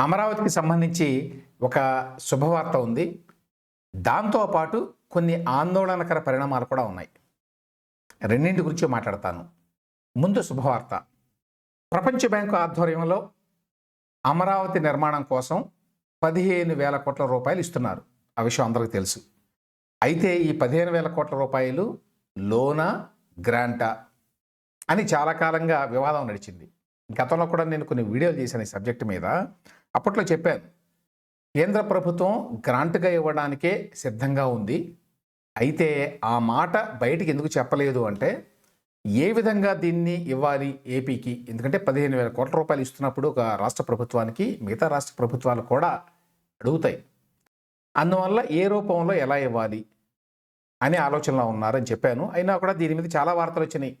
అమరావతికి సంబంధించి ఒక శుభవార్త ఉంది. దాంతోపాటు కొన్ని ఆందోళనకర పరిణామాలు కూడా ఉన్నాయి. రెండింటి గురించి మాట్లాడతాను. ముందు శుభవార్త. ప్రపంచ బ్యాంకు ఆధ్వర్యంలో అమరావతి నిర్మాణం కోసం పదిహేను వేల కోట్ల రూపాయలు ఇస్తున్నారు. ఆ విషయం అందరికీ తెలుసు. అయితే ఈ పదిహేను వేల కోట్ల రూపాయలు లోనా గ్రాంటా అని చాలా కాలంగా వివాదం నడిచింది. గతంలో కూడా నేను కొన్ని వీడియోలు చేశాను ఈ సబ్జెక్ట్ మీద. అప్పట్లో చెప్పాను. కేంద్ర ప్రభుత్వం గ్రాంట్గా ఇవ్వడానికే సిద్ధంగా ఉంది. అయితే ఆ మాట బయటికి ఎందుకు చెప్పలేదు అంటే ఏ విధంగా దీన్ని ఇవ్వాలి ఏపీకి? ఎందుకంటే పదిహేను వేల కోట్ల రూపాయలు ఇస్తున్నప్పుడు ఒక రాష్ట్ర ప్రభుత్వానికి మిగతా రాష్ట్ర ప్రభుత్వాలు కూడా అడుగుతాయి. అందువల్ల ఏ రూపంలో ఎలా ఇవ్వాలి అనే ఆలోచనలో ఉన్నారని చెప్పాను. అయినా కూడా దీని మీద చాలా వార్తలు వచ్చినాయి.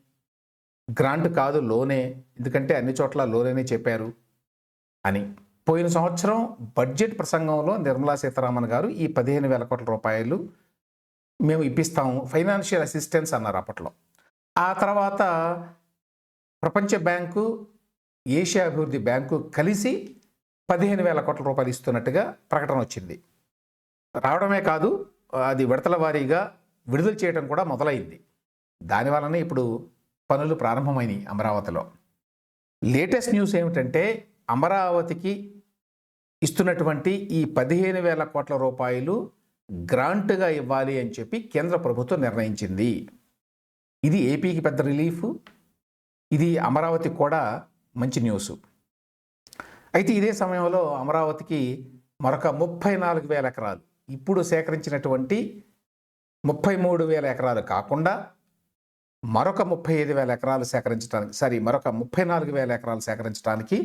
గ్రాంట్ కాదు లోనే. ఎందుకంటే అన్ని చోట్ల లోనే చెప్పారు అని. పోయిన సంవత్సరం బడ్జెట్ ప్రసంగంలో నిర్మలా సీతారామన్ గారు ఈ పదిహేను వేల కోట్ల రూపాయలు మేము ఇప్పిస్తాము ఫైనాన్షియల్ అసిస్టెన్స్ అన్నారు అప్పట్లో. ఆ తర్వాత ప్రపంచ బ్యాంకు ఏషియా అభివృద్ధి బ్యాంకు కలిసి పదిహేను వేల కోట్ల రూపాయలు ఇస్తున్నట్టుగా ప్రకటన వచ్చింది. రావడమే కాదు అది విడతల వారీగా విడుదల చేయడం కూడా మొదలైంది. దానివల్లనే ఇప్పుడు పనులు ప్రారంభమైనవి అమరావతిలో. లేటెస్ట్ న్యూస్ ఏమిటంటే అమరావతికి ఇస్తున్నటువంటి ఈ పదిహేను వేల కోట్ల రూపాయలు గ్రాంట్గా ఇవ్వాలి అని చెప్పి కేంద్ర ప్రభుత్వం నిర్ణయించింది. ఇది ఏపీకి పెద్ద రిలీఫ్. ఇది అమరావతి కూడా మంచి న్యూస్. అయితే ఇదే సమయంలో అమరావతికి మరొక ముప్పై నాలుగు వేల ఎకరాలు. ఇప్పుడు సేకరించినటువంటి ముప్పై మూడు వేల ఎకరాలు కాకుండా మరొక ముప్పై ఐదు వేల ఎకరాలు సేకరించడానికి సారీ మరొక ముప్పై నాలుగు వేల ఎకరాలు సేకరించడానికి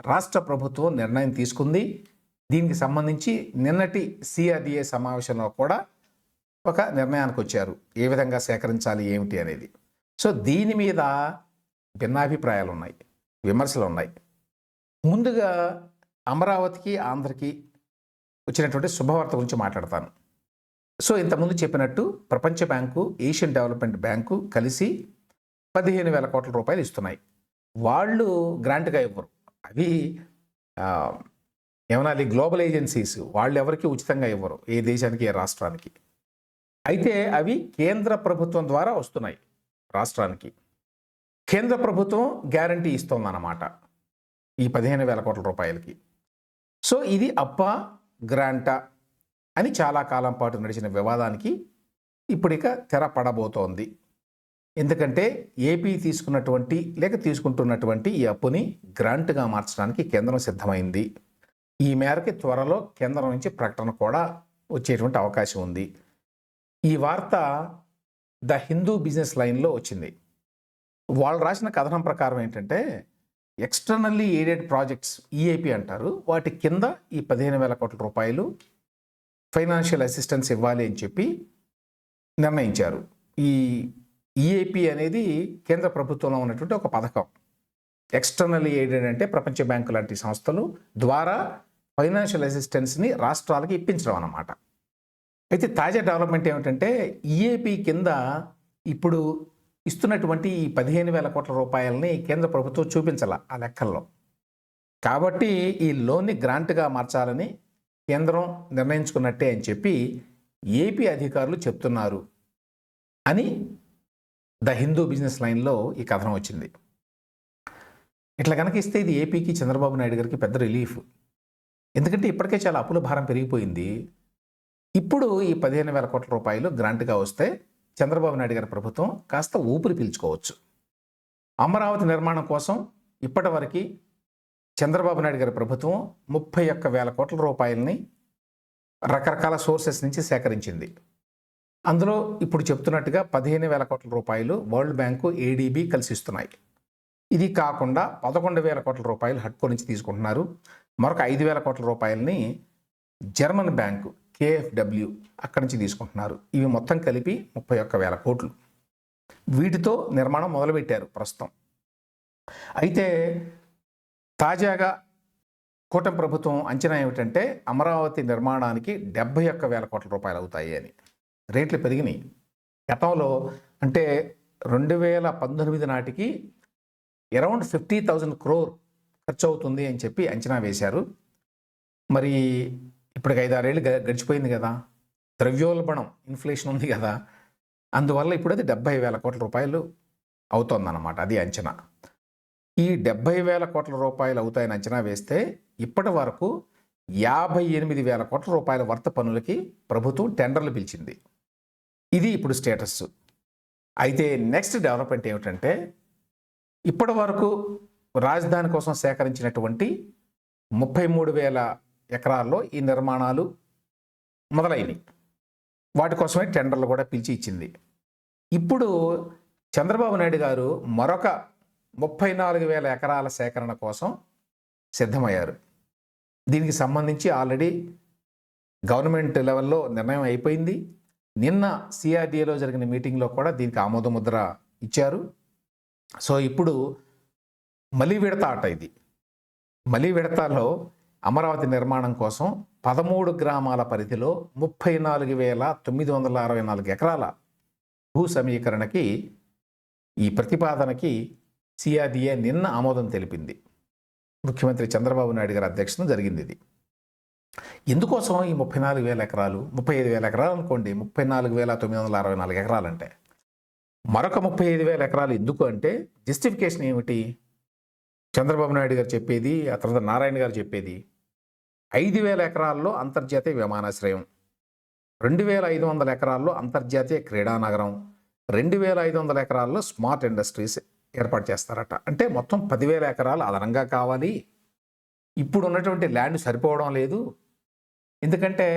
రాష్ట్ర ప్రభుత్వం నిర్ణయం తీసుకుంది. దీనికి సంబంధించి నిన్నటి సిఆర్డిఏ సమావేశంలో కూడా ఒక నిర్ణయానికి వచ్చారు. ఏ విధంగా సేకరించాలి ఏమిటి అనేది. సో దీని మీద భిన్నాభిప్రాయాలు ఉన్నాయి విమర్శలు ఉన్నాయి. ముందుగా అమరావతికి ఆంధ్రకి వచ్చినటువంటి శుభవార్త గురించి మాట్లాడతాను. సో ఇంతకుముందు చెప్పినట్టు ప్రపంచ బ్యాంకు ఏషియన్ డెవలప్మెంట్ బ్యాంకు కలిసి పదిహేను వేల కోట్ల రూపాయలు ఇస్తున్నాయి. వాళ్ళు గ్రాంట్గా ఇవ్వరు. అవి ఆ, ఏమనాలి గ్లోబల్ ఏజెన్సీస్ వాళ్ళు ఎవరికి ఉచితంగా ఇవ్వరు ఏ దేశానికి ఏ రాష్ట్రానికి. అయితే అవి కేంద్ర ప్రభుత్వం ద్వారా వస్తున్నాయి రాష్ట్రానికి. కేంద్ర ప్రభుత్వం గ్యారంటీ ఇస్తోందన్నమాట ఈ పదిహేను వేల కోట్ల రూపాయలకి. సో ఇది అప్ప గ్రాంటా అని చాలా కాలం పాటు నడిచిన వివాదానికి ఇప్పుడిక తెర పడబోతోంది. ఎందుకంటే ఏపీ తీసుకున్నటువంటి లేక తీసుకుంటున్నటువంటి ఈ అప్పుని గ్రాంట్గా మార్చడానికి కేంద్రం సిద్ధమైంది. ఈ మేరకు త్వరలో కేంద్రం నుంచి ప్రకటన కూడా వచ్చేటువంటి అవకాశం ఉంది. ఈ వార్త ద హిందూ బిజినెస్ లైన్లో వచ్చింది. వాళ్ళు రాసిన కథనం ప్రకారం ఏంటంటే ఎక్స్టర్నల్లీ ఎయిడెడ్ ప్రాజెక్ట్స్ ఈఏపీ అంటారు. వాటి కింద ఈ పదిహేను వేల కోట్ల రూపాయలు ఫైనాన్షియల్ అసిస్టెన్స్ ఇవ్వాలి అని చెప్పి నిర్ణయించారు. ఈ ఈఏపీ అనేది కేంద్ర ప్రభుత్వంలో ఉన్నటువంటి ఒక పథకం. ఎక్స్టర్నల్ ఎయిడెడ్ అంటే ప్రపంచ బ్యాంకు లాంటి సంస్థలు ద్వారా ఫైనాన్షియల్ అసిస్టెన్స్ని రాష్ట్రాలకి ఇప్పించడం అన్నమాట. అయితే తాజా డెవలప్మెంట్ ఏమిటంటే ఈఏపీ కింద ఇప్పుడు ఇస్తున్నటువంటి ఈ పదిహేను వేల కోట్ల రూపాయలని కేంద్ర ప్రభుత్వం చూపించాల ఆ లెక్కల్లో. కాబట్టి ఈ లోన్ని గ్రాంట్గా మార్చాలని కేంద్రం నిర్ణయించుకున్నట్టే అని చెప్పి ఏపీ అధికారులు చెప్తున్నారు అని ద హిందూ బిజినెస్ లైన్లో ఈ కథనం వచ్చింది. ఇట్లా కనుక ఇస్తే ఇది ఏపీకి చంద్రబాబు నాయుడు గారికి పెద్ద రిలీఫ్. ఎందుకంటే ఇప్పటికే చాలా అప్పుల భారం పెరిగిపోయింది. ఇప్పుడు ఈ పదిహేను వేల కోట్ల రూపాయలు గ్రాంట్గా వస్తే చంద్రబాబు నాయుడు గారి ప్రభుత్వం కాస్త ఊపిరి పీల్చుకోవచ్చు. అమరావతి నిర్మాణం కోసం ఇప్పటివరకు చంద్రబాబు నాయుడు గారి ప్రభుత్వం ముప్పై ఒక్క వేల కోట్ల రూపాయలని రకరకాల సోర్సెస్ నుంచి సేకరించింది. అందులో ఇప్పుడు చెప్తున్నట్టుగా పదిహేను వేల కోట్ల రూపాయలు వరల్డ్ బ్యాంకు ఏడీబీ కలిసి ఇస్తున్నాయి ఇది కాకుండా పదకొండు వేల కోట్ల రూపాయలు హడ్కో నుంచి తీసుకుంటున్నారు. మరొక ఐదు వేల కోట్ల రూపాయలని జర్మన్ బ్యాంకు కేఎఫ్డబ్ల్యూ అక్కడి నుంచి తీసుకుంటున్నారు. ఇవి మొత్తం కలిపి ముప్పై ఒక్క వేల కోట్లు. వీటితో నిర్మాణం మొదలుపెట్టారు ప్రస్తుతం. అయితే తాజాగా కూటమి ప్రభుత్వం అంచనా ఏమిటంటే అమరావతి నిర్మాణానికి డెబ్బై ఒక్క వేల కోట్ల రూపాయలు అవుతాయి అని. రేట్లు పెరిగినాయి. గతంలో అంటే రెండు వేల పంతొమ్మిది నాటికి అరౌండ్ ఫిఫ్టీ థౌజండ్ క్రోర్ ఖర్చు అవుతుంది అని చెప్పి అంచనా వేశారు. మరి ఇప్పటికి ఐదారేళ్ళు గ- గడిచిపోయింది కదా. ద్రవ్యోల్బణం ఇన్ఫ్లేషన్ ఉంది కదా. అందువల్ల ఇప్పుడు అది డెబ్బై వేల కోట్ల రూపాయలు అవుతోందన్నమాట అది అంచనా. ఈ డెబ్బై వేల కోట్ల రూపాయలు అవుతాయని అంచనా వేస్తే ఇప్పటి వరకు యాభై ఎనిమిది వేల కోట్ల రూపాయల వర్త పనులకి ప్రభుత్వం టెండర్లు పిలిచింది. ఇది ఇప్పుడు స్టేటస్ అయితే నెక్స్ట్ డెవలప్మెంట్ ఏమిటంటే ఇప్పటి వరకు రాజధాని కోసం సేకరించినటువంటి ముప్పై మూడు వేల ఎకరాల్లో ఈ నిర్మాణాలు మొదలైనవి వాటి కోసమే టెండర్లు కూడా పిలిచి ఇచ్చింది. ఇప్పుడు చంద్రబాబు నాయుడు గారు మరొక ముప్పై నాలుగు వేల ఎకరాల సేకరణ కోసం సిద్ధమయ్యారు. దీనికి సంబంధించి ఆల్రెడీ గవర్నమెంట్ లెవెల్లో నిర్ణయం అయిపోయింది. నిన్న సిఆర్డీఏలో జరిగిన మీటింగ్లో కూడా దీనికి ఆమోదముద్ర ఇచ్చారు. సో ఇప్పుడు మలి విడత ఆట ఇది. మలి విడతలో అమరావతి నిర్మాణం కోసం పదమూడు గ్రామాల పరిధిలో ముప్పై నాలుగు వేల తొమ్మిది వందల అరవై నాలుగు ఎకరాల భూ సమీకరణకి ఈ ప్రతిపాదనకి సిఆర్డీఏ నిన్న ఆమోదం తెలిపింది. ముఖ్యమంత్రి చంద్రబాబు నాయుడు గారి అధ్యక్షతన జరిగింది ఇది. ఎందుకోసం ఈ ముప్పై నాలుగు వేల ఎకరాలు? ముప్పై ఐదు వేల ఎకరాలు అనుకోండి. ముప్పై నాలుగు వేల తొమ్మిది వందల అరవై నాలుగు ఎకరాలు అంటే మరొక ముప్పై ఐదు వేల ఎకరాలు ఎందుకు అంటే జస్టిఫికేషన్ ఏమిటి? చంద్రబాబు నాయుడు గారు చెప్పేది ఆ తర్వాత నారాయణ గారు చెప్పేది. ఐదు వేల ఎకరాల్లో అంతర్జాతీయ విమానాశ్రయం. రెండు వేల ఐదు వందల ఎకరాల్లో అంతర్జాతీయ క్రీడా నగరం రెండు వేల ఐదు వందల ఎకరాల్లో స్మార్ట్ ఇండస్ట్రీస్ ఏర్పాటు చేస్తారట. అంటే మొత్తం పదివేల ఎకరాలు అదనంగా కావాలి. ఇప్పుడు ఉన్నటువంటి ల్యాండ్ సరిపోవడం లేదు. ఎందుకంటే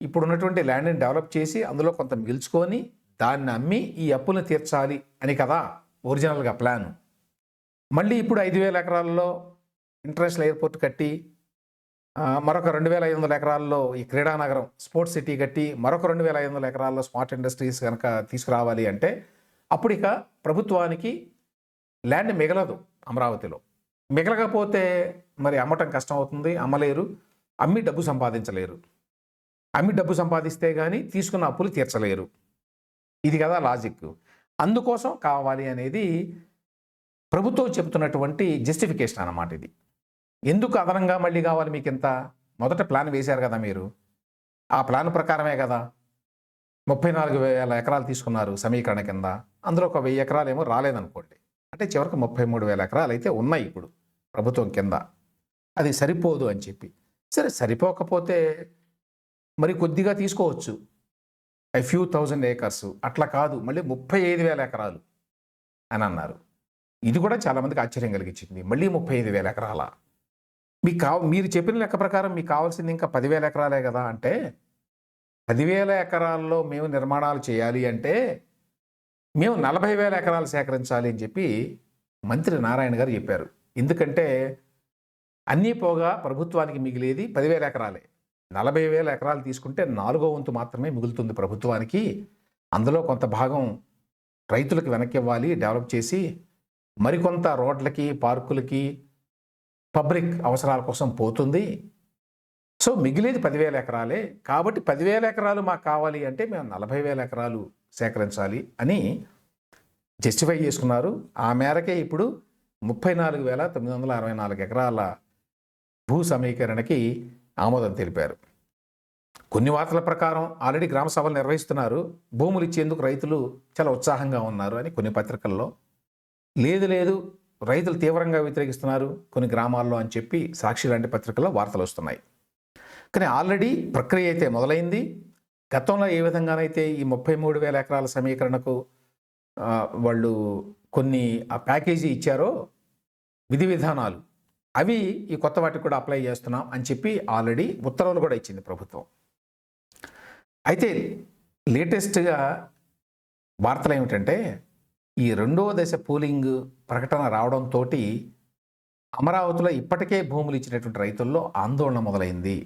ఇప్పుడు ఉన్నటువంటి ల్యాండ్ని డెవలప్ చేసి అందులో కొంత మిగిల్చుకొని దాన్ని అమ్మి ఈ అప్పులను తీర్చాలి అని కదా ఒరిజినల్గా ప్లాన్. మళ్ళీ ఇప్పుడు ఐదు వేల ఎకరాల్లో ఇంటర్నేషనల్ ఎయిర్పోర్ట్ కట్టి మరొక రెండు వేల ఐదు వందల ఎకరాల్లో ఈ క్రీడా నగరం స్పోర్ట్స్ సిటీ కట్టి మరొక రెండు వేల ఐదు వందల ఎకరాల్లో స్మార్ట్ ఇండస్ట్రీస్ కనుక తీసుకురావాలి అంటే అప్పుడిక ప్రభుత్వానికి ల్యాండ్ మిగలదు అమరావతిలో. మిగలకపోతే మరి అమ్మటం కష్టం అవుతుంది అమ్మలేరు. అమ్మి డబ్బు సంపాదించలేరు. అమ్మి డబ్బు సంపాదిస్తే కానీ తీసుకున్న అప్పులు తీర్చలేరు. ఇది కదా లాజిక్. అందుకోసం కావాలి అనేది ప్రభుత్వం చెబుతున్నటువంటి జస్టిఫికేషన్ అన్నమాట ఇది. ఎందుకు అదనంగా మళ్ళీ కావాలి మీకు ఇంత మొదట ప్లాన్ వేశారు కదా మీరు. ఆ ప్లాన్ ప్రకారమే కదా. ముప్పై నాలుగు వేల ఎకరాలు తీసుకున్నారు సమీకరణ కింద. అందులో ఒక వెయ్యి ఎకరాలు ఏమో రాలేదనుకోండి. అంటే చివరికి ముప్పై మూడు వేల ఎకరాలు అయితే ఉన్నాయి ఇప్పుడు ప్రభుత్వం కింద. అది సరిపోదు అని చెప్పి. సరే సరిపోకపోతే మరి కొద్దిగా తీసుకోవచ్చు. ఐ ఫ్యూ థౌజండ్ ఏకర్స్ అట్లా కాదు. మళ్ళీ ముప్పై ఐదు వేల ఎకరాలు అని అన్నారు. ఇది కూడా చాలామందికి ఆశ్చర్యం కలిగించింది. మళ్ళీ ముప్పై ఐదు వేల ఎకరాల? మీకు కావ మీరు చెప్పిన లెక్క ప్రకారం మీకు కావాల్సింది ఇంకా పదివేల ఎకరాలే కదా అంటే పదివేల ఎకరాల్లో మేము నిర్మాణాలు చేయాలి అంటే మేము నలభై వేల ఎకరాలు సేకరించాలి అని చెప్పి మంత్రి నారాయణ గారు చెప్పారు. ఎందుకంటే అన్నీ పోగా ప్రభుత్వానికి మిగిలేది పదివేల ఎకరాలే. నలభై వేల ఎకరాలు తీసుకుంటే నాలుగో వంతు మాత్రమే మిగులుతుంది ప్రభుత్వానికి. అందులో కొంత భాగం రైతులకు వెనక్కి ఇవ్వాలి డెవలప్ చేసి మరికొంత రోడ్లకి పార్కులకి పబ్లిక్ అవసరాల కోసం పోతుంది. సో మిగిలేది పదివేల ఎకరాలే. కాబట్టి పదివేల ఎకరాలు మాకు కావాలి అంటే మేము నలభై వేల ఎకరాలు సేకరించాలి అని జస్టిఫై చేసుకున్నారు. ఆ మేరకే ఇప్పుడు ముప్పై నాలుగు వేల తొమ్మిది వందల అరవై నాలుగు ఎకరాల భూ సమీకరణకి ఆమోదం తెలిపారు. కొన్ని వార్తల ప్రకారం ఆల్రెడీ గ్రామ సభలు నిర్వహిస్తున్నారు. భూములు ఇచ్చేందుకు రైతులు చాలా ఉత్సాహంగా ఉన్నారు అని కొన్ని పత్రికల్లో లేదు లేదు రైతులు తీవ్రంగా వ్యతిరేకిస్తున్నారు కొన్ని గ్రామాల్లో అని చెప్పి సాక్షి లాంటి పత్రికల్లో వార్తలు వస్తున్నాయి. కానీ ఆల్రెడీ ప్రక్రియ అయితే మొదలైంది. గతంలో ఏ విధంగానైతే ఈ ముప్పై మూడు వేల ఎకరాల సమీకరణకు వాళ్ళు కొన్ని ఆ ప్యాకేజీ ఇచ్చారో విధి విధానాలు అవి ఈ కొత్త వాటికి కూడా అప్లై చేస్తున్నాం అని చెప్పి ఆల్రెడీ ఉత్తర్వులు కూడా ఇచ్చింది ప్రభుత్వం. అయితే లేటెస్ట్గా వార్తలు ఏమిటంటే ఈ రెండో దశ పూలింగ్ ప్రకటన రావడంతో అమరావతిలో ఇప్పటికే భూములు ఇచ్చినటువంటి రైతుల్లో ఆందోళన మొదలైంది.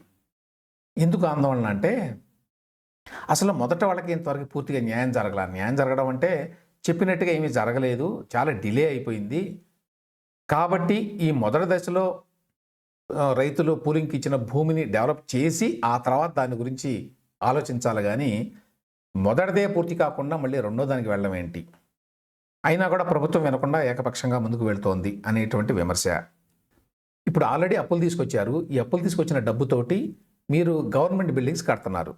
ఎందుకు ఆందోళన అంటే అసలు మొదట వాళ్ళకి ఇంతవరకు పూర్తిగా న్యాయం జరగల? న్యాయం జరగడం అంటే చెప్పినట్టుగా ఏమీ జరగలేదు. చాలా డిలే అయిపోయింది. కాబట్టి ఈ మొదటి దశలో రైతులు పూలింగ్కి ఇచ్చిన భూమిని డెవలప్ చేసి ఆ తర్వాత దాని గురించి ఆలోచించాలి కానీ మొదటిదే పూర్తి కాకుండా మళ్ళీ రెండో దానికి వెళ్ళడం ఏంటి? అయినా కూడా ప్రభుత్వం వినకుండా ఏకపక్షంగా ముందుకు వెళ్తోంది అనేటువంటి విమర్శ. ఇప్పుడు ఆల్రెడీ అప్పులు తీసుకొచ్చారు. ఈ అప్పులు తీసుకొచ్చిన డబ్బుతోటి మీరు గవర్నమెంట్ బిల్డింగ్స్ కడుతున్నారు.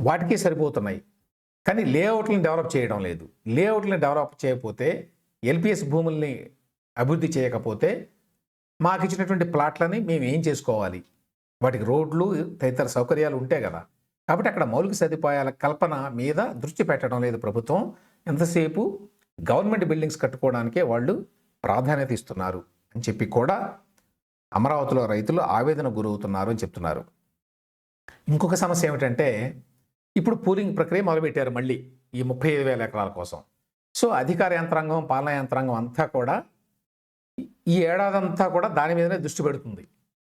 వాటికి సరిపోతున్నాయి. కానీ లేఅవుట్లను డెవలప్ చేయడం లేదు. లేఅవుట్లను డెవలప్ చేయకపోతే ఎల్పిఎస్ భూముల్ని అభివృద్ధి చేయకపోతే మాకు ఇచ్చినటువంటి ప్లాట్లని మేము ఏం చేసుకోవాలి? వాటికి రోడ్లు తదితర సౌకర్యాలు ఉంటాయి కదా. కాబట్టి అక్కడ మౌలిక సదుపాయాల కల్పన మీద దృష్టి పెట్టడం లేదు ప్రభుత్వం. ఎంతసేపు గవర్నమెంట్ బిల్డింగ్స్ కట్టుకోవడానికే వాళ్ళు ప్రాధాన్యత ఇస్తున్నారు అని చెప్పి కూడా అమరావతిలో రైతులు ఆవేదన గురవుతున్నారు అని చెప్తున్నారు. ఇంకొక సమస్య ఏమిటంటే ఇప్పుడు పూలింగ్ ప్రక్రియ మొదలుపెట్టారు మళ్ళీ ఈ ముప్పై ఐదు వేల ఎకరాల కోసం. సో అధికార యంత్రాంగం పాలనా యంత్రాంగం అంతా కూడా ఈ ఏడాదంతా కూడా దాని మీదనే దృష్టి పెడుతుంది.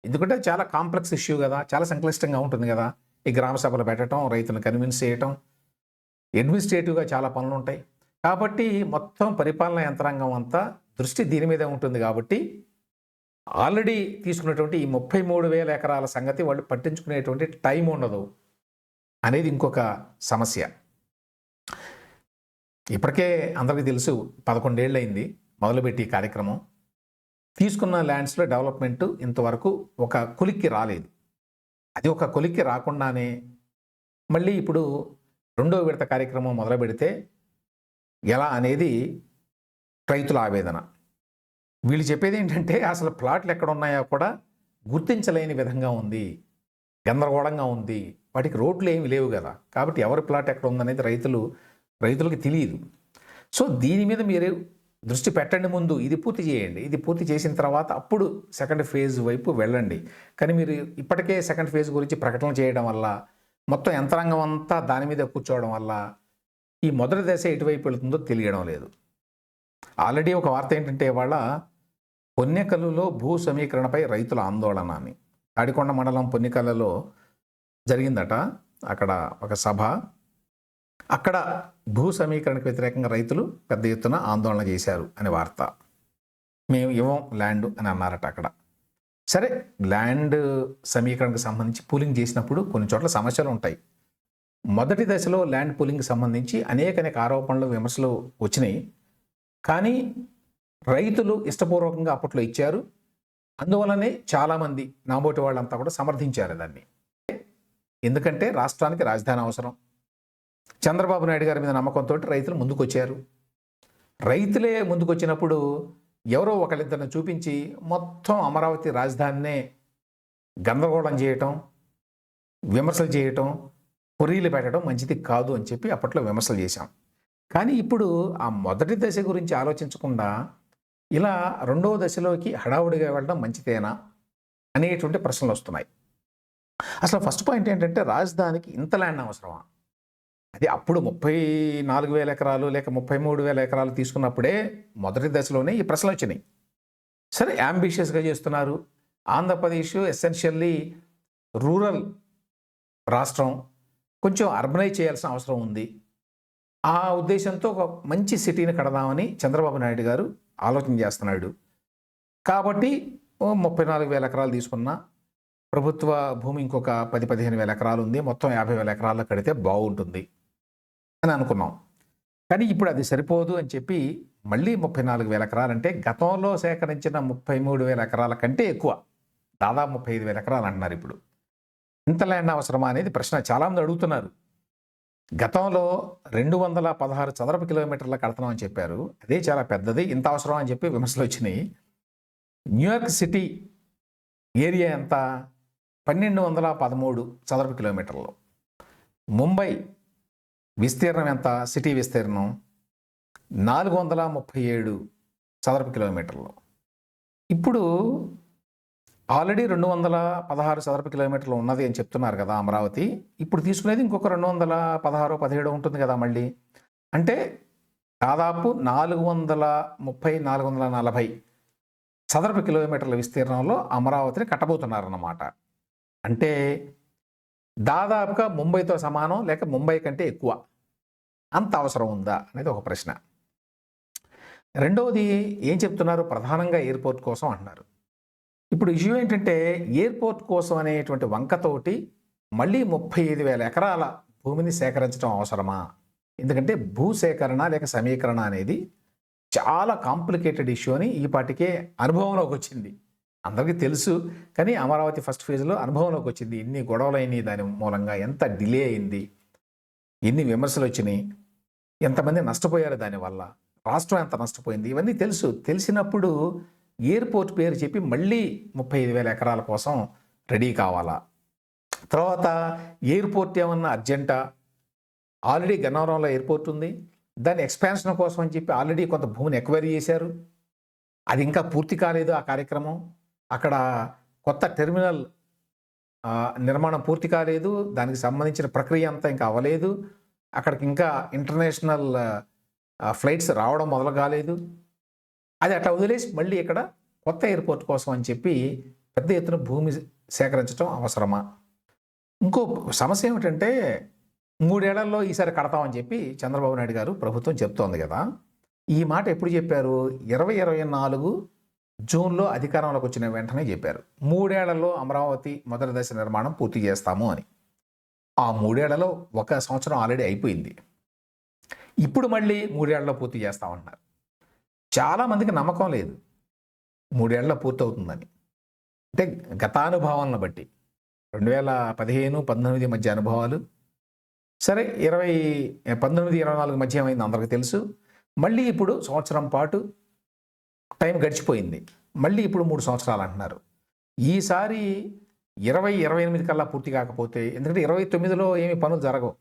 ఎందుకంటే చాలా కాంప్లెక్స్ ఇష్యూ కదా చాలా సంక్లిష్టంగా ఉంటుంది కదా. ఈ గ్రామ సభలు పెట్టడం రైతులను కన్విన్స్ చేయటం అడ్మినిస్ట్రేటివ్గా చాలా పనులు ఉంటాయి. కాబట్టి మొత్తం పరిపాలనా యంత్రాంగం అంతా దృష్టి దీని మీదే ఉంటుంది కాబట్టి ఆల్రెడీ తీసుకున్నటువంటి ఈ ముప్పై మూడు వేల ఎకరాల సంగతి వాళ్ళు పట్టించుకునేటువంటి టైం ఉండదు అనేది ఇంకొక సమస్య. ఇప్పటికే అందరికీ తెలుసు పదకొండేళ్ళు అయింది మొదలుపెట్టి ఈ కార్యక్రమం. తీసుకున్న ల్యాండ్స్లో డెవలప్మెంట్ ఇంతవరకు ఒక కొలిక్కి రాలేదు. అది ఒక కొలిక్కి రాకుండానే మళ్ళీ ఇప్పుడు రెండో విడత కార్యక్రమం మొదలు పెడితే ఎలా అనేది రైతుల ఆవేదన. వీళ్ళు చెప్పేది ఏంటంటే అసలు ప్లాట్లు ఎక్కడ ఉన్నాయో కూడా గుర్తించలేని విధంగా ఉంది. గందరగోళంగా ఉంది. వాటికి రోడ్లు ఏమి లేవు కదా. కాబట్టి ఎవరి ప్లాట్ ఎక్కడ ఉందనేది రైతులు రైతులకు తెలియదు. సో దీని మీద మీరు దృష్టి పెట్టండి ముందు ఇది పూర్తి చేయండి. ఇది పూర్తి చేసిన తర్వాత అప్పుడు సెకండ్ ఫేజ్ వైపు వెళ్ళండి. కానీ మీరు ఇప్పటికే సెకండ్ ఫేజ్ గురించి ప్రకటన చేయడం వల్ల మొత్తం యంత్రాంగం అంతా దాని మీద కూర్చోవడం వల్ల ఈ మొదటి దశ ఎటువైపు వెళుతుందో తెలియడం లేదు. ఆల్రెడీ ఒక వార్త ఏంటంటే ఇవాళ పొన్నెకల్లులో భూ సమీకరణపై రైతుల ఆందోళన అని తాడికొండ మండలం పొన్నికల్లలో జరిగిందట. అక్కడ ఒక సభ అక్కడ భూ సమీకరణకు వ్యతిరేకంగా రైతులు పెద్ద ఎత్తున ఆందోళన చేశారు అనే వార్త. మేము ఇవ్వం ల్యాండ్ అని అన్నారట అక్కడ. సరే ల్యాండ్ సమీకరణకు సంబంధించి పూలింగ్ చేసినప్పుడు కొన్ని చోట్ల సమస్యలు ఉంటాయి. మొదటి దశలో ల్యాండ్ పూలింగ్కి సంబంధించి అనేక అనేక ఆరోపణలు విమర్శలు వచ్చినాయి. కానీ రైతులు ఇష్టపూర్వకంగా అప్పట్లో ఇచ్చారు. అందువలనే చాలామంది నాబోటి వాళ్ళంతా కూడా సమర్థించారు దాన్ని. ఎందుకంటే రాష్ట్రానికి రాజధాని అవసరం. చంద్రబాబు నాయుడు గారి మీద నమ్మకంతో రైతులు ముందుకొచ్చారు. రైతులే ముందుకొచ్చినప్పుడు ఎవరో ఒకళ్ళిద్దరిని చూపించి మొత్తం అమరావతి రాజధానినే గందరగోళం చేయటం విమర్శలు చేయటం పొరీలు పెట్టడం మంచిది కాదు అని చెప్పి అప్పట్లో విమర్శలు చేశాం. కానీ ఇప్పుడు ఆ మొదటి దశ గురించి ఆలోచించకుండా ఇలా రెండవ దశలోకి హడావుడిగా వెళ్ళడం మంచిదేనా అనేటువంటి ప్రశ్నలు వస్తున్నాయి. అసలు ఫస్ట్ పాయింట్ ఏంటంటే రాజధానికి ఇంత ల్యాండ్ అవసరమా? అది అప్పుడు ముప్పై నాలుగు వేల ఎకరాలు లేక ముప్పై మూడు వేల ఎకరాలు తీసుకున్నప్పుడే మొదటి దశలోనే ఈ ప్రశ్నలు వచ్చినాయి. సరే అంబిషియస్గా చేస్తున్నారు. ఆంధ్రప్రదేశ్ ఎసెన్షియల్లీ రూరల్ రాష్ట్రం. కొంచెం అర్బనైజ్ చేయాల్సిన అవసరం ఉంది. ఆ ఉద్దేశంతో ఒక మంచి సిటీని కడదామని చంద్రబాబు నాయుడు గారు ఆలోచన చేస్తున్నాడు. కాబట్టి ముప్పై నాలుగు వేల ఎకరాలు తీసుకున్న ప్రభుత్వ భూమి ఇంకొక పది పదిహేను వేల ఎకరాలు ఉంది. మొత్తం యాభై వేల ఎకరాల్లో కడితే బాగుంటుంది. అని అనుకున్నాం. కానీ ఇప్పుడు అది సరిపోదు అని చెప్పి మళ్ళీ ముప్పై నాలుగు వేల ఎకరాలంటే గతంలో సేకరించిన ముప్పై మూడు వేల ఎకరాల కంటే ఎక్కువ. దాదాపు ముప్పై ఐదు వేల ఎకరాలు అంటున్నారు ఇప్పుడు. ఇంత ల్యాండ్ అవసరమా అనేది ప్రశ్న చాలామంది అడుగుతున్నారు. గతంలో రెండు వందల పదహారు చదరపు కిలోమీటర్ల కడతాం అని చెప్పారు. అదే చాలా పెద్దది. ఇంత అవసరం అని చెప్పి విమర్శలు వచ్చినాయి. న్యూయార్క్ సిటీ ఏరియా ఎంత? పన్నెండు వందల పదమూడు చదరపు కిలోమీటర్లు. ముంబై విస్తీర్ణం ఎంత? సిటీ విస్తీర్ణం నాలుగు వందల ముప్పై ఏడు చదరపు కిలోమీటర్లు. ఇప్పుడు ఆల్రెడీ రెండు వందల పదహారు చదరపు కిలోమీటర్లు ఉన్నది అని చెప్తున్నారు కదా అమరావతి. ఇప్పుడు తీసుకునేది ఇంకొక రెండు వందల పదహారు పదిహేడు ఉంటుంది కదా మళ్ళీ. అంటే దాదాపు నాలుగు వందల ముప్పై నాలుగు వందల నలభై చదరపు కిలోమీటర్ల విస్తీర్ణంలో అమరావతిని కట్టబోతున్నారన్నమాట. అంటే దాదాపుగా ముంబైతో సమానం లేక ముంబై కంటే ఎక్కువ. అంత అవసరం ఉందా? అనేది ఒక ప్రశ్న. రెండవది ఏం చెప్తున్నారు? ప్రధానంగా ఎయిర్పోర్ట్ కోసం అంటున్నారు. ఇప్పుడు ఇష్యూ ఏంటంటే ఎయిర్పోర్ట్ కోసం అనేటువంటి వంకతోటి మళ్ళీ ముప్పై ఐదు వేల ఎకరాల భూమిని సేకరించడం అవసరమా? ఎందుకంటే భూ సేకరణ లేక సమీకరణ అనేది చాలా కాంప్లికేటెడ్ ఇష్యూ అని ఈ పాటికే అనుభవంలోకి వచ్చింది. అందరికీ తెలుసు కానీ అమరావతి ఫస్ట్ ఫేజ్లో అనుభవంలోకి వచ్చింది. ఎన్ని గొడవలు అయినాయి దాని మూలంగా ఎంత డిలే అయింది ఎన్ని విమర్శలు వచ్చినాయి ఎంతమంది నష్టపోయారు దానివల్ల రాష్ట్రం ఎంత నష్టపోయింది ఇవన్నీ తెలుసు. తెలిసినప్పుడు ఎయిర్పోర్ట్ పేరు చెప్పి మళ్ళీ ముప్పై ఐదు వేల ఎకరాల కోసం రెడీ కావాలా? తర్వాత ఎయిర్పోర్ట్ ఏమన్నా అర్జెంటా? ఆల్రెడీ గన్నవరంలో ఎయిర్పోర్ట్ ఉంది. దాని ఎక్స్పాన్షన్ కోసం అని చెప్పి ఆల్రెడీ కొంత భూమిని ఎక్వైరీ చేశారు. అది ఇంకా పూర్తి కాలేదు ఆ కార్యక్రమం. అక్కడ కొత్త టెర్మినల్ నిర్మాణం పూర్తి కాలేదు. దానికి సంబంధించిన ప్రక్రియ అంతా ఇంకా అవ్వలేదు. అక్కడికి ఇంకా ఇంటర్నేషనల్ ఫ్లైట్స్ రావడం మొదలు కాలేదు. అది అట్లా వదిలేసి మళ్ళీ ఇక్కడ కొత్త ఎయిర్పోర్ట్ కోసం అని చెప్పి పెద్ద ఎత్తున భూమి సేకరించడం అవసరమా? ఇంకో సమస్య ఏమిటంటే మూడేళ్ళలో ఈసారి కడతామని చెప్పి చంద్రబాబు నాయుడు గారు ప్రభుత్వం చెప్తోంది కదా. ఈ మాట ఎప్పుడు చెప్పారు? ఇరవై ఇరవై నాలుగు జూన్లో అధికారంలోకి వచ్చిన వెంటనే చెప్పారు. మూడేళ్ళలో అమరావతి మొదటి దశ నిర్మాణం పూర్తి చేస్తాము అని. ఆ మూడేళ్ళలో ఒక సంవత్సరం ఆల్రెడీ అయిపోయింది. ఇప్పుడు మళ్ళీ మూడేళ్ళలో పూర్తి చేస్తామంటున్నారు. చాలామందికి నమ్మకం లేదు. మూడేళ్ళలో పూర్తి అవుతుందని అంటే గతానుభవాలను బట్టి. రెండు వేల పదిహేను పంతొమ్మిది మధ్య అనుభవాలు. సరే ఇరవై పంతొమ్మిది ఇరవై నాలుగు మధ్య ఏమైంది అందరికీ తెలుసు. మళ్ళీ ఇప్పుడు సంవత్సరం పాటు టైం గడిచిపోయింది. మళ్ళీ ఇప్పుడు మూడు సంవత్సరాలు అంటున్నారు. ఈసారి ఇరవై ఇరవై ఎనిమిది కల్లా పూర్తి కాకపోతే ఎందుకంటే ఇరవై తొమ్మిదిలో ఏమి పనులు జరగవు.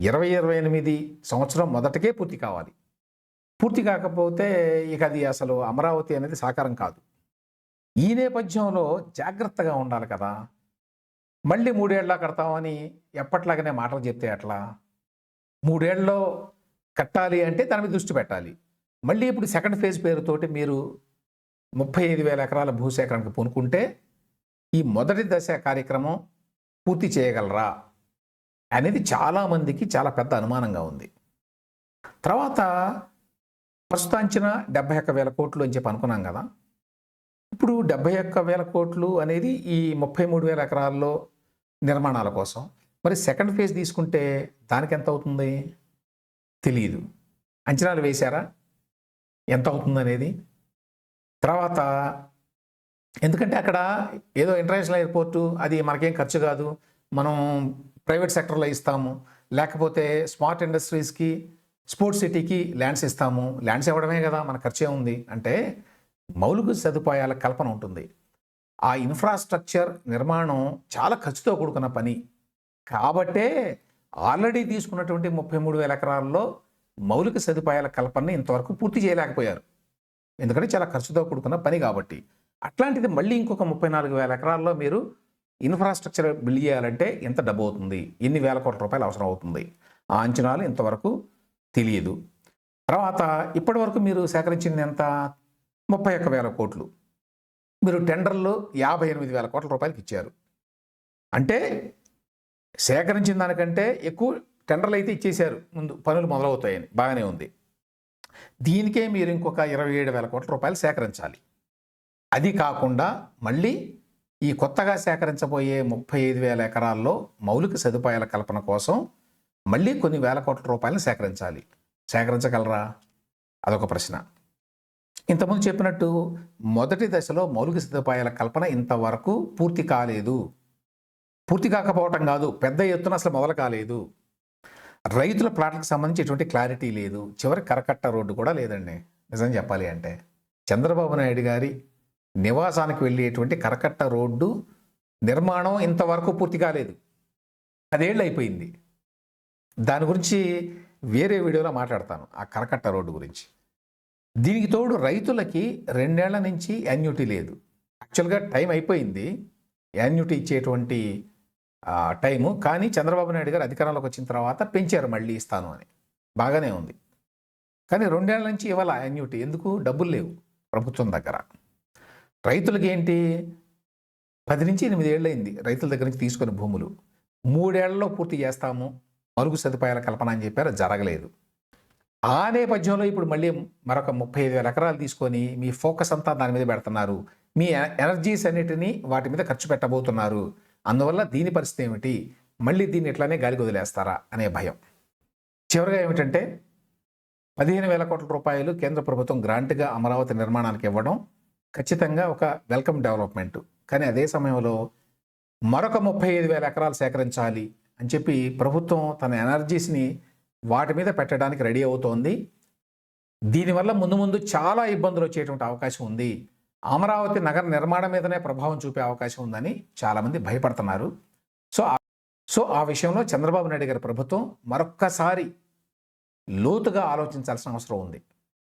ఇరవై ఇరవై ఎనిమిది సంవత్సరం మొదటకే పూర్తి కావాలి. పూర్తి కాకపోతే ఇక అది అసలు అమరావతి అనేది సాకారం కాదు. ఈ నేపథ్యంలో జాగ్రత్తగా ఉండాలి కదా. మళ్ళీ మూడేళ్ళ కడతామని ఎప్పట్లాగనే మాటలు చెప్తే అట్లా మూడేళ్ళలో కట్టాలి అంటే దాని మీద దృష్టి పెట్టాలి. మళ్ళీ ఇప్పుడు సెకండ్ ఫేజ్ పేరుతోటి మీరు ముప్పై ఐదు వేల ఎకరాల భూసేకరణకు పూనుకుంటే ఈ మొదటి దశ కార్యక్రమం పూర్తి చేయగలరా అనేది చాలామందికి చాలా పెద్ద అనుమానంగా ఉంది. తర్వాత ప్రస్తుతాంచిన అంచనా డెబ్బై ఒక్క వేల కోట్లు అని చెప్పి అనుకున్నాం కదా. ఇప్పుడు డెబ్బై ఒక్క వేల కోట్లు అనేది ఈ ముప్పై మూడు వేల ఎకరాల్లో నిర్మాణాల కోసం. మరి సెకండ్ ఫేజ్ తీసుకుంటే దానికి ఎంత అవుతుంది? తెలియదు అంచనాలు వేశారా? ఎంత అవుతుంది అనేది తర్వాత ఎందుకంటే అక్కడ ఏదో ఇంటర్నేషనల్ ఎయిర్పోర్టు అది మనకేం ఖర్చు కాదు. మనం ప్రైవేట్ సెక్టర్లో ఇస్తాము. లేకపోతే స్మార్ట్ ఇండస్ట్రీస్కి స్పోర్ట్స్ సిటీకి ల్యాండ్స్ ఇస్తాము. ల్యాండ్స్ ఇవ్వడమే కదా మన ఖర్చే ఉంది అంటే మౌలిక సదుపాయాల కల్పన ఉంటుంది. ఆ ఇన్ఫ్రాస్ట్రక్చర్ నిర్మాణం చాలా ఖర్చుతో కూడుకున్న పని. కాబట్టే ఆల్రెడీ తీసుకున్నటువంటి ముప్పై మూడు వేల ఎకరాల్లో మౌలిక సదుపాయాల కల్పనని ఇంతవరకు పూర్తి చేయలేకపోయారు. ఎందుకంటే చాలా ఖర్చుతో కూడుకున్న పని కాబట్టి. అట్లాంటిది మళ్ళీ ఇంకొక ముప్పై నాలుగు వేల ఎకరాల్లో మీరు ఇన్ఫ్రాస్ట్రక్చర్ బిల్డ్ చేయాలంటే ఎంత డబ్బు అవుతుంది? ఎన్ని వేల కోట్ల రూపాయలు అవసరం అవుతుంది? ఆ అంచనాలు ఇంతవరకు తెలియదు. తర్వాత ఇప్పటివరకు మీరు సేకరించింది ఎంత ముప్పై ఒక్క వేల కోట్లు. మీరు టెండర్లో యాభై ఎనిమిది వేల కోట్ల రూపాయలకి ఇచ్చారు. అంటే సేకరించిన దానికంటే ఎక్కువ టెండర్లు అయితే ఇచ్చేశారు. ముందు పనులు మొదలవుతాయని. బాగానే ఉంది. దీనికే మీరు ఇంకొక ఇరవై ఏడు వేల కోట్ల రూపాయలు సేకరించాలి. అది కాకుండా మళ్ళీ ఈ కొత్తగా సేకరించబోయే ముప్పై ఐదు వేల ఎకరాల్లో మౌలిక సదుపాయాల కల్పన కోసం మళ్ళీ కొన్ని వేల కోట్ల రూపాయలను సేకరించాలి. సేకరించగలరా? అదొక ప్రశ్న. ఇంతకుముందు చెప్పినట్టు మొదటి దశలో మౌలిక సదుపాయాల కల్పన ఇంతవరకు పూర్తి కాలేదు. పూర్తి కాకపోవటం కాదు. పెద్ద ఎత్తున అసలు మొదలు కాలేదు. రైతుల ప్లాట్లకు సంబంధించి ఎటువంటి క్లారిటీ లేదు. చివరి కరకట్ట రోడ్డు కూడా లేదండి. నిజం చెప్పాలి అంటే. చంద్రబాబు నాయుడు గారి నివాసానికి వెళ్ళేటువంటి కరకట్ట రోడ్డు నిర్మాణం ఇంతవరకు పూర్తి కాలేదు. పదేళ్ళు అయిపోయింది. దాని గురించి వేరే వీడియోలో మాట్లాడతాను ఆ కరకట్ట రోడ్డు గురించి. దీనికి తోడు రైతులకి రెండేళ్ళ నుంచి యాన్యుటీ లేదు. యాక్చువల్గా టైం అయిపోయింది. యాన్యుటీ ఇచ్చేటువంటి టైము. కానీ చంద్రబాబు నాయుడు గారు అధికారంలోకి వచ్చిన తర్వాత పెంచారు మళ్ళీ ఇస్తాను అని. బాగానే ఉంది. కానీ రెండేళ్ళ నుంచి ఇవాళ అన్యూటీ ఎందుకు? డబ్బులు లేవు ప్రభుత్వం దగ్గర. రైతులకి ఏంటి? పది నుంచి ఎనిమిది ఏళ్ళు అయింది రైతుల దగ్గర నుంచి తీసుకున్న భూములు. మూడేళ్ళలో పూర్తి చేస్తాము. మరుగు సదుపాయాల కల్పన అని చెప్పారు. జరగలేదు. ఆ నేపథ్యంలో ఇప్పుడు మళ్ళీ మరొక ముప్పై ఐదు వేల ఎకరాలు తీసుకొని మీ ఫోకస్ అంతా దాని మీద పెడుతున్నారు. మీ ఎనర్జీస్ అన్నిటినీ వాటి మీద ఖర్చు పెట్టబోతున్నారు. అందువల్ల దీని పరిస్థితి ఏమిటి? మళ్ళీ దీన్ని ఇట్లానే గాలికి వదిలేస్తారా అనే భయం. చివరిగా ఏమిటంటే పదిహేను వేల కోట్ల రూపాయలు కేంద్ర ప్రభుత్వం గ్రాంట్గా అమరావతి నిర్మాణానికి ఇవ్వడం ఖచ్చితంగా ఒక వెల్కమ్ డెవలప్మెంట్. కానీ అదే సమయంలో మరొక ముప్పై ఐదు వేల ఎకరాలు సేకరించాలి అని చెప్పి ప్రభుత్వం తన ఎనర్జీస్ని వాటి మీద పెట్టడానికి రెడీ అవుతోంది. దీనివల్ల ముందు ముందు చాలా ఇబ్బందులు వచ్చేటువంటి అవకాశం ఉంది. అమరావతి నగర నిర్మాణం మీదనే ప్రభావం చూపే అవకాశం ఉందని చాలామంది భయపడుతున్నారు. సో సో ఆ విషయంలో చంద్రబాబు నాయుడు గారి ప్రభుత్వం మరొక్కసారి లోతుగా ఆలోచించాల్సిన అవసరం ఉంది.